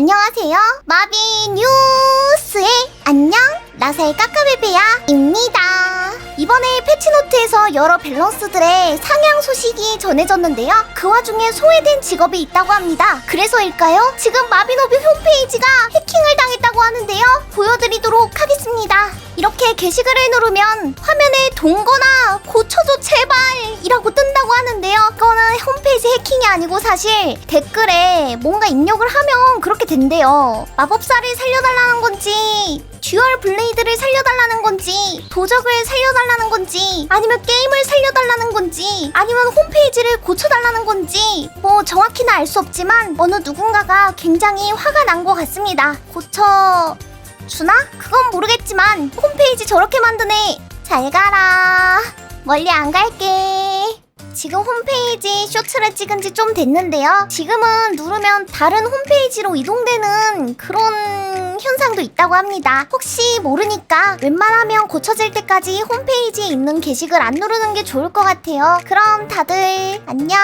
안녕하세요. 마비 뉴스의 안녕 나사의 까까베베야입니다. 이번에 패치노트에서 여러 밸런스들의 상향 소식이 전해졌는데요. 그 와중에 소외된 직업이 있다고 합니다. 그래서일까요? 지금 마비노비 홈페이지가 해킹을 당했다고 하는데요. 보여드리도록 하겠습니다. 이렇게 게시글을 누르면 화면에 동거나 고 아니고 사실 댓글에 뭔가 입력을 하면 그렇게 된대요. 마법사를 살려달라는 건지 듀얼 블레이드를 살려달라는 건지 도적을 살려달라는 건지 아니면 게임을 살려달라는 건지 아니면 홈페이지를 고쳐달라는 건지 뭐 정확히는 알 수 없지만 어느 누군가가 굉장히 화가 난 것 같습니다. 고쳐 주나? 그건 모르겠지만 홈페이지 저렇게 만드네. 잘 가라. 멀리 안 갈게. 지금 홈페이지 쇼츠를 찍은 지 좀 됐는데요. 지금은 누르면 다른 홈페이지로 이동되는 그런 현상도 있다고 합니다. 혹시 모르니까 웬만하면 고쳐질 때까지 홈페이지에 있는 게시글 안 누르는 게 좋을 것 같아요. 그럼 다들 안녕.